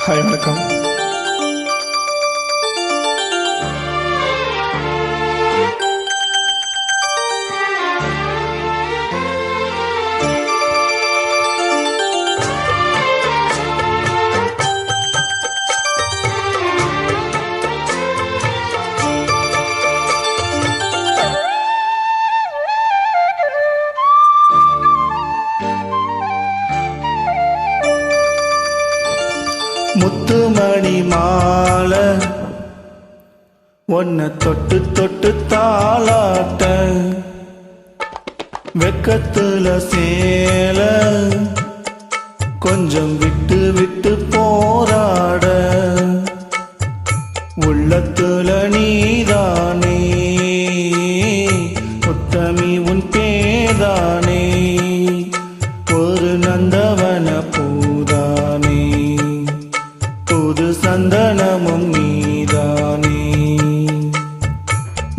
Hi வணக்கம் முத்துமணி மாலை. ஒன்ன தொட்டு தொட்டு தாளாட்ட. வெக்கத்துல சேல. கொஞ்சம் விட்டு விட்டு போராட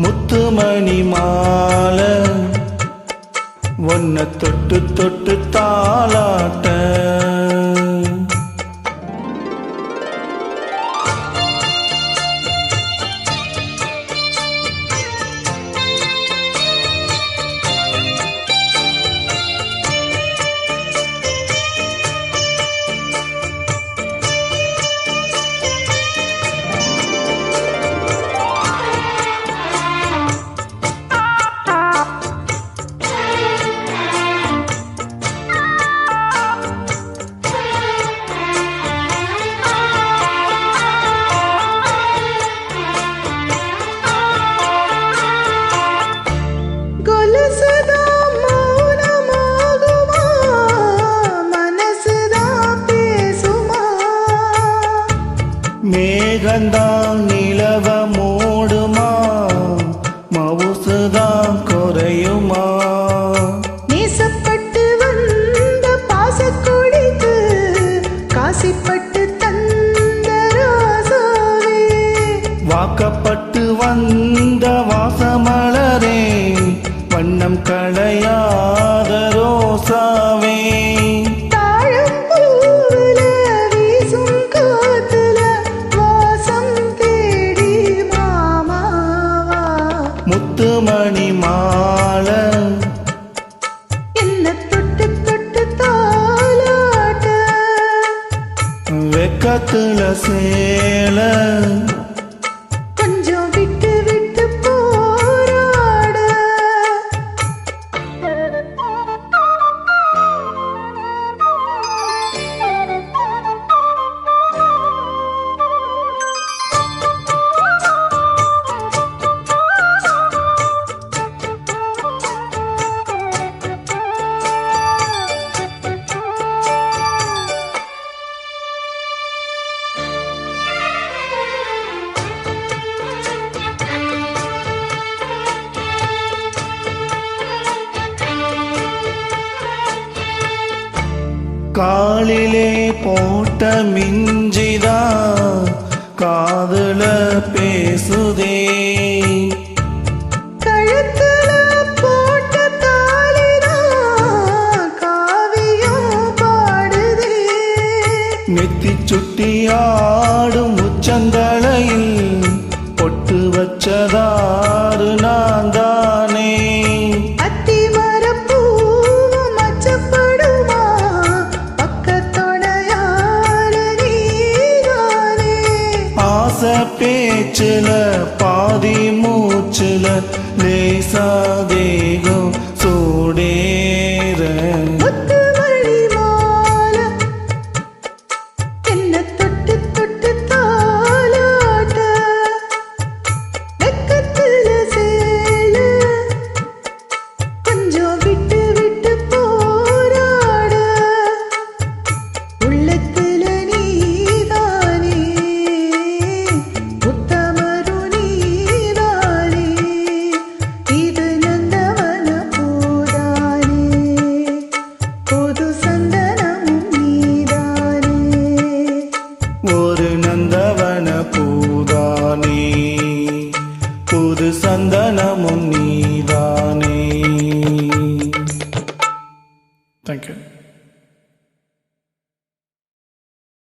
முத்துமணி மாலை. ஒன்ன தொட்டு தொட்டு தாளாட்ட மேகந்தான் நிலவ மூடுமா மவுசுதான் குறையுமா நேசப்பட்டு வந்த பாசக்கொடிக்கு காசிப்பட்டு தந்த ராசாவே. வாக்கப்பட்டு வந்த வாசமலரே வண்ணம் களையாத வெக்கத்துல காலிலே போட்ட மிஞ்சிதா காதுல பேசுதே. கழுத்துல போட்ட தாலிதான் காவியம் பாடுதே. நெத்தி சுட்டி ஆடும் உச்சந்தலையில் பொட்டு வச்சதாறு நான் தானே பேச்சில பாதி மூச்சில லேசா தேகம் சூடேற முத்து சந்தனமும் நீதானே தேங்க்யூ